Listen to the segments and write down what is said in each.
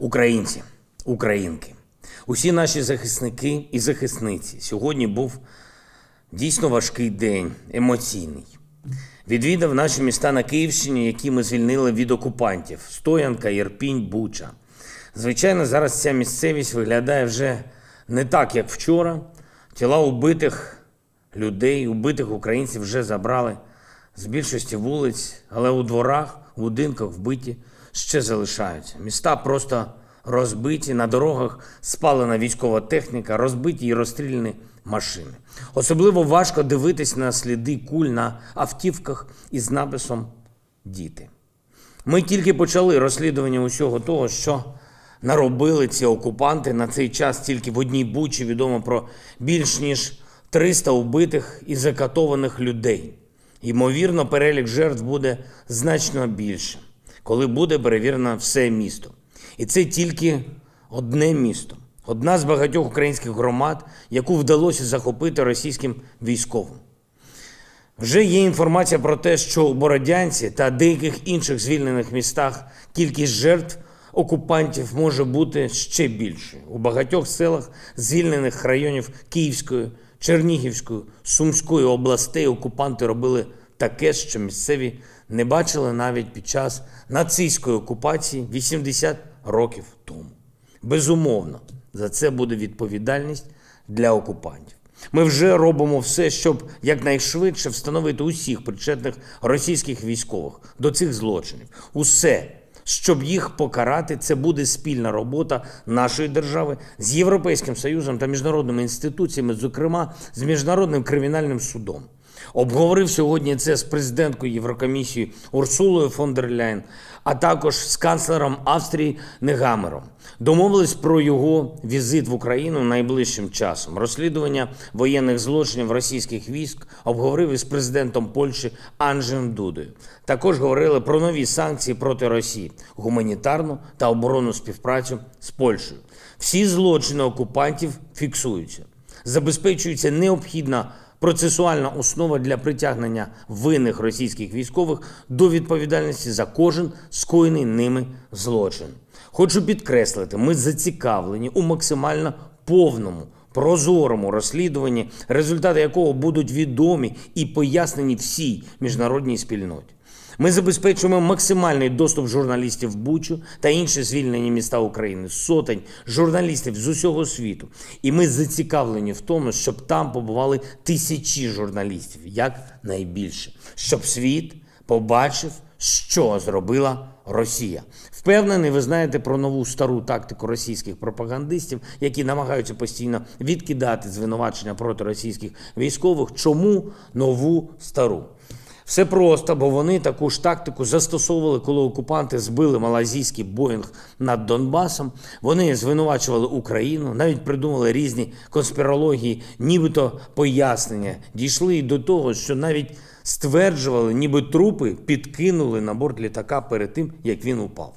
Українці, українки, усі наші захисники і захисниці. Сьогодні був дійсно важкий день, емоційний. Відвідав наші міста на Київщині, які ми звільнили від окупантів: Стоянка, Єрпінь, Буча. Звичайно, зараз ця місцевість виглядає вже не так, як вчора. Тіла убитих людей, убитих українців вже забрали з більшості вулиць, але у дворах, у будинках вбиті ще залишаються. Міста просто розбиті, на дорогах спалена військова техніка, розбиті і розстріляні машини. Особливо важко дивитись на сліди куль на автівках із написом Діти. Ми тільки почали розслідування усього того, що наробили ці окупанти. На цей час тільки в одній бучі відомо про більш ніж 300 убитих і закатованих людей. Ймовірно, перелік жертв буде значно більше, коли буде перевірено все місто. І це тільки одне місто, одна з багатьох українських громад, яку вдалося захопити російським військовим. Вже є інформація про те, що у Бородянці та деяких інших звільнених містах кількість жертв окупантів може бути ще більшою. У багатьох селах звільнених районів Київської, Чернігівської, Сумської областей окупанти робили таке, що місцеві не бачили навіть під час нацистської окупації 80 років тому. Безумовно, за це буде відповідальність для окупантів. Ми вже робимо все, щоб якнайшвидше встановити усіх причетних російських військових до цих злочинів. Усе, щоб їх покарати, це буде спільна робота нашої держави з Європейським Союзом та міжнародними інституціями, зокрема з Міжнародним кримінальним судом. Обговорив сьогодні це з президенткою Єврокомісії Урсулою фон дер Ляйн, а також з канцлером Австрії Негамером. Домовились про його візит в Україну найближчим часом. Розслідування воєнних злочинів російських військ обговорив із президентом Польщі Анджеєм Дудою. Також говорили про нові санкції проти Росії, гуманітарну та оборонну співпрацю з Польщею. Всі злочини окупантів фіксуються, забезпечується необхідна процесуальна основа для притягнення винних російських військових до відповідальності за кожен скоєний ними злочин. Хочу підкреслити, ми зацікавлені у максимально повному. Прозорому розслідуванні, результати якого будуть відомі і пояснені всій міжнародній спільноті. Ми забезпечуємо максимальний доступ журналістів в Бучу та інші звільнені міста України, сотень журналістів з усього світу. І ми зацікавлені в тому, щоб там побували тисячі журналістів, як найбільше, щоб світ побачив, що зробила Росія. Впевнений, ви знаєте про нову стару тактику російських пропагандистів, які намагаються постійно відкидати звинувачення проти російських військових. Чому нову стару? Все просто, бо вони таку ж тактику застосовували, коли окупанти збили малазійський Боїнг над Донбасом. Вони звинувачували Україну, навіть придумали різні конспірології, нібито пояснення. Дійшли і до того, що навіть стверджували, ніби трупи підкинули на борт літака перед тим, як він упав.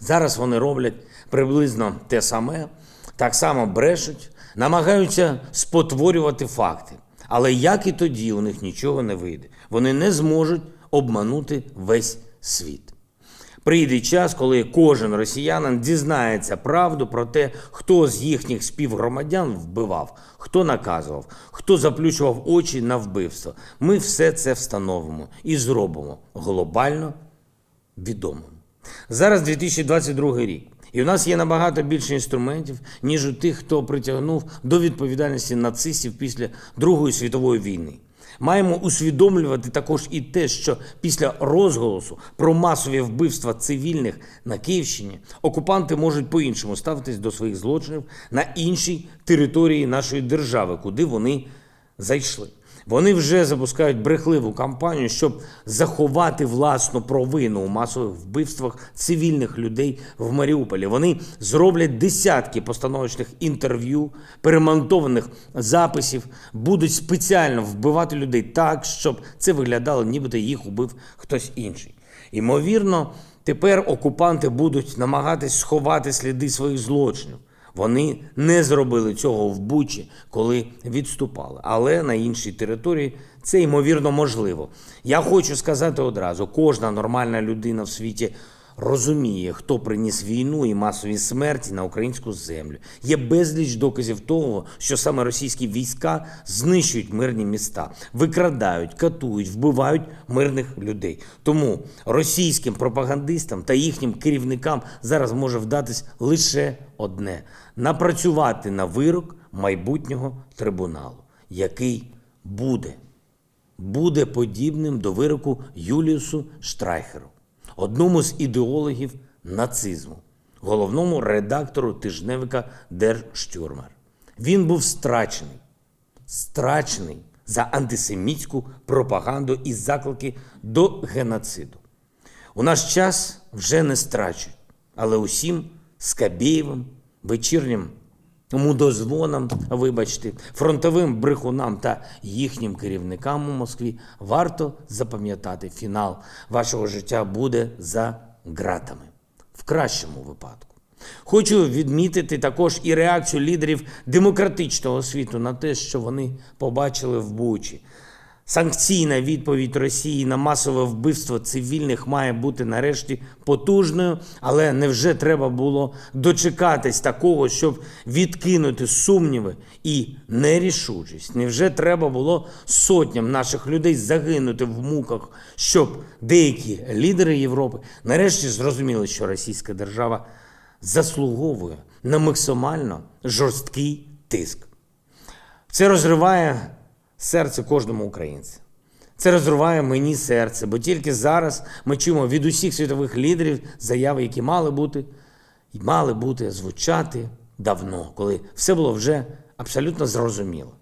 Зараз вони роблять приблизно те саме, так само брешуть, намагаються спотворювати факти. Але як і тоді у них нічого не вийде. Вони не зможуть обманути весь світ. Прийде час, коли кожен росіянин дізнається правду про те, хто з їхніх співгромадян вбивав, хто наказував, хто заплющував очі на вбивство. Ми все це встановимо і зробимо глобально відомим. Зараз 2022 рік. І у нас є набагато більше інструментів, ніж у тих, хто притягнув до відповідальності нацистів після Другої світової війни. Маємо усвідомлювати також і те, що після розголосу про масові вбивства цивільних на Київщині окупанти можуть по-іншому ставитись до своїх злочинів на іншій території нашої держави, куди вони зайшли. Вони вже запускають брехливу кампанію, щоб заховати власну провину у масових вбивствах цивільних людей в Маріуполі. Вони зроблять десятки постановочних інтерв'ю, перемонтованих записів, будуть спеціально вбивати людей так, щоб це виглядало, нібито їх убив хтось інший. Ймовірно, тепер окупанти будуть намагатись сховати сліди своїх злочинів. Вони не зробили цього в Бучі, коли відступали. Але на іншій території це ймовірно можливо. Я хочу сказати одразу: кожна нормальна людина в світі розуміє, хто приніс війну і масові смерті на українську землю. Є безліч доказів того, що саме російські війська знищують мирні міста, викрадають, катують, вбивають мирних людей. Тому російським пропагандистам та їхнім керівникам зараз може вдатись лише одне напрацювати на вирок майбутнього трибуналу, який буде буде подібним до вироку Юліусу Штрайхеру, одному з ідеологів нацизму, головному редактору тижневика Stürmer. Він був страчений, страчений за антисемітську пропаганду і заклики до геноциду. У наш час вже не страчують, але усім Скабєєвим, вечірнім мудозвонам, вибачте, фронтовим брехунам та їхнім керівникам у Москві варто запам'ятати, фінал вашого життя буде за ґратами в кращому випадку. Хочу відмітити також і реакцію лідерів демократичного світу на те, що вони побачили в Бучі. Санкційна відповідь Росії на масове вбивство цивільних має бути нарешті потужною, але невже треба було дочекатись такого, щоб відкинути сумніви і нерішучість? Невже треба було сотням наших людей загинути в муках, щоб деякі лідери Європи нарешті зрозуміли, що російська держава заслуговує на максимально жорсткий тиск? Це розриває серце кожному українцю. Це розриває мені серце, бо тільки зараз ми чуємо від усіх світових лідерів заяви, які мали бути і мали бути звучати давно, коли все було вже абсолютно зрозуміло.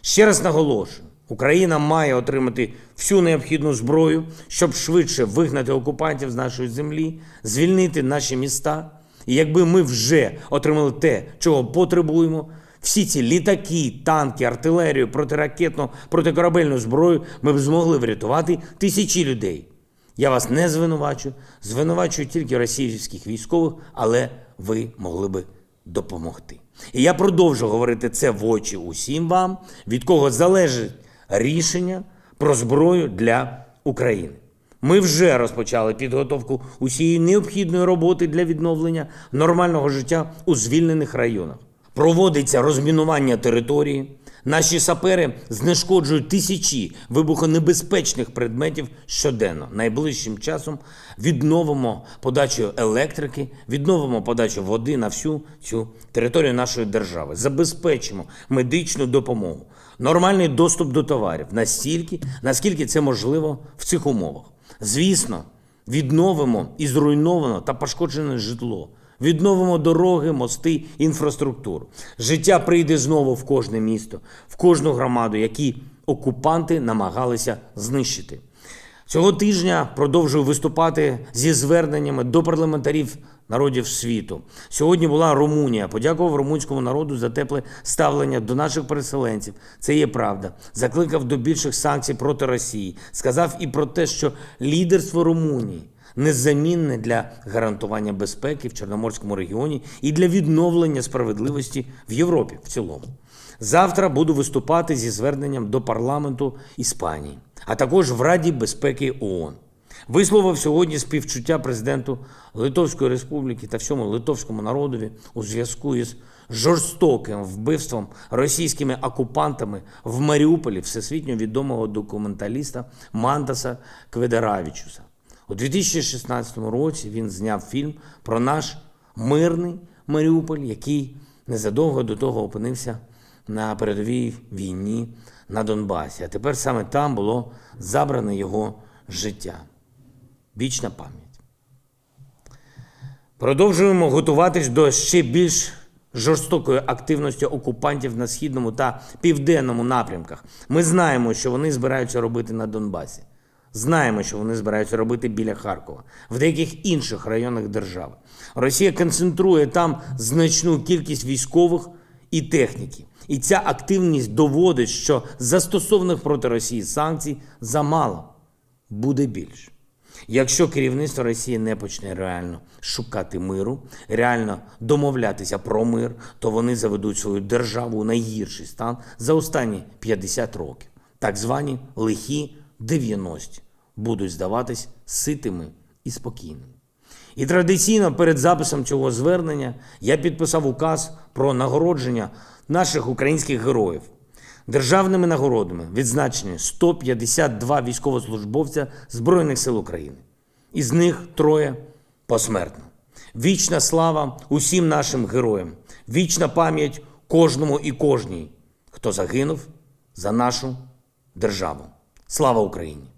Ще раз наголошую: Україна має отримати всю необхідну зброю, щоб швидше вигнати окупантів з нашої землі, звільнити наші міста. І якби ми вже отримали те, чого потребуємо, всі ці літаки, танки, артилерію, протиракетну, протикорабельну зброю ми б змогли врятувати тисячі людей. Я вас не звинувачую, звинувачую тільки російських військових, але ви могли би допомогти. І я продовжу говорити це в очі усім вам, від кого залежить рішення про зброю для України. Ми вже розпочали підготовку усієї необхідної роботи для відновлення нормального життя у звільнених районах. Проводиться розмінування території. Наші сапери знешкоджують тисячі вибухонебезпечних предметів щоденно. Найближчим часом відновимо подачу електрики, відновимо подачу води на всю цю територію нашої держави, забезпечимо медичну допомогу, нормальний доступ до товарів настільки, наскільки це можливо в цих умовах. Звісно, відновимо і зруйновано та пошкоджене житло. Відновимо дороги, мости, інфраструктуру. Життя прийде знову в кожне місто, в кожну громаду, які окупанти намагалися знищити. Цього тижня продовжую виступати зі зверненнями до парламентарів народів світу. Сьогодні була Румунія. Подякував румунському народу за тепле ставлення до наших переселенців. Це є правда. Закликав до більших санкцій проти Росії. Сказав і про те, що лідерство Румунії незамінне для гарантування безпеки в Чорноморському регіоні і для відновлення справедливості в Європі в цілому. Завтра буду виступати зі зверненням до парламенту Іспанії, а також в Раді безпеки ООН. Висловив сьогодні співчуття президенту Литовської Республіки та всьому литовському народові у зв'язку із жорстоким вбивством російськими окупантами в Маріуполі всесвітньо відомого документаліста Мантаса Кведеравічуса. У 2016 році він зняв фільм про наш мирний Маріуполь, який незадовго до того опинився на передовій війні на Донбасі. А тепер саме там було забране його життя. Вічна пам'ять. Продовжуємо готуватись до ще більш жорстокої активності окупантів на східному та південному напрямках. Ми знаємо, що вони збираються робити на Донбасі. Знаємо, що вони збираються робити біля Харкова, в деяких інших районах держави. Росія концентрує там значну кількість військових і техніки. І ця активність доводить, що застосованих проти Росії санкцій замало буде більше. Якщо керівництво Росії не почне реально шукати миру, реально домовлятися про мир, то вони заведуть свою державу у найгірший стан за останні 50 років. Так звані лихі 90-ті будуть здаватись ситими і спокійними. І традиційно перед записом цього звернення я підписав указ про нагородження наших українських героїв. Державними нагородами відзначені 152 військовослужбовця Збройних сил України. Із них троє посмертно. Вічна слава усім нашим героям, вічна пам'ять кожному і кожній, хто загинув за нашу державу. Слава Україні!